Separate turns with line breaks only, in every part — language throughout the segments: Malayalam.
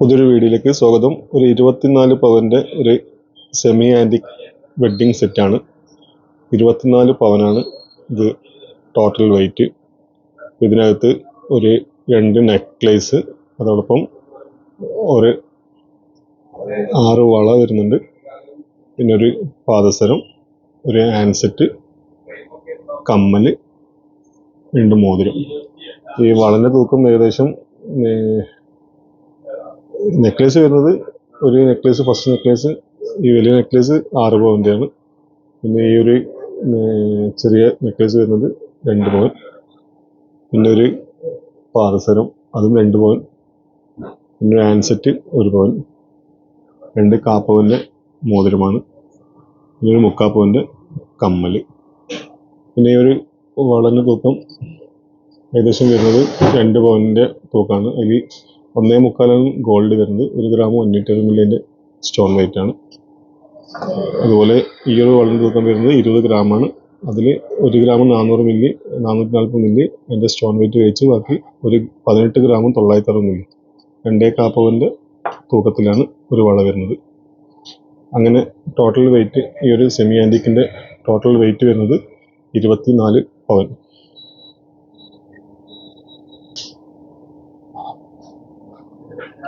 പുതിയൊരു വീഡിയോയിലേക്ക് സ്വാഗതം. ഒരു ഇരുപത്തിനാല് പവന്റെ ഒരു സെമി ആന്റിക് വെഡ്ഡിങ് സെറ്റാണ് ഇരുപത്തിനാല് പവനാണ് ഇത് ടോട്ടൽ വെയിറ്റ് ഇതിനകത്ത് ഒരു രണ്ട് നെക്ലേസ് അതോടൊപ്പം ഒരു ആറ് വള വരുന്നുണ്ട്. പിന്നെ ഒരു പാദസരം ഒരു ഹാൻഡ്സെറ്റ് കമ്മൽ രണ്ട് മോതിരം. ഈ വളന്റെ തൂക്കം ഏകദേശം നെക്ലേസ് വരുന്നത് ഒരു നെക്ലേസ് ഫസ്റ്റ് നെക്ലേസ് ഈ വലിയ നെക്ലേസ് ആറ് പവന്റെയാണ് പിന്നെ ഈ ഒരു ചെറിയ നെക്ലേസ് വരുന്നത് രണ്ട് പവൻ. പിന്നെ ഒരു പാദസരം അതും രണ്ട് പവൻ. പിന്നെ ഒരു ആൻസെറ്റ് ഒരു പവൻ. രണ്ട് കാപ്പവന്റെ മോതിരമാണ്. പിന്നെ ഒരു മുക്കാപ്പവന്റെ കമ്മൽ പിന്നെ ഈ ഒരു വളന്റെ തൂക്കം ഏകദേശം വരുന്നത് രണ്ട് പവന്റെ തൂക്കമാണ് അതിൽ ഒന്നേ മുക്കാലാണ് ഗോൾഡ് വരുന്നത് ഒരു ഗ്രാം അഞ്ഞൂറ്റി മില്ലിന്റെ സ്റ്റോൺ വെയിറ്റ് ആണ്. അതുപോലെ ഈ ഒരു വളന്റെ തൂക്കം വരുന്നത് ഇരുപത് ഗ്രാമാണ് അതിൽ ഒരു ഗ്രാം നാനൂറ് മില്ലി നാനൂറ്റി നാൽപ്പത് മില്ലി എന്റെ സ്റ്റോൺ വെയിറ്റ് വെച്ച് ബാക്കി ഒരു പതിനെട്ട് ഗ്രാമും തൊള്ളായിരത്തി അറുപത് മില്ലി രണ്ടേ കാപ്പവന്റെ തൂക്കത്തിലാണ് ഒരു വള വരുന്നത്. അങ്ങനെ ടോട്ടൽ വെയിറ്റ് ഈ ഒരു സെമി ആന്റിക്കിന്റെ ടോട്ടൽ വെയിറ്റ് വരുന്നത് ഇരുപത്തി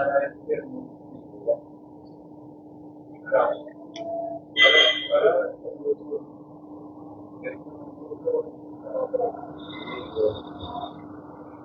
നാല് പവൻ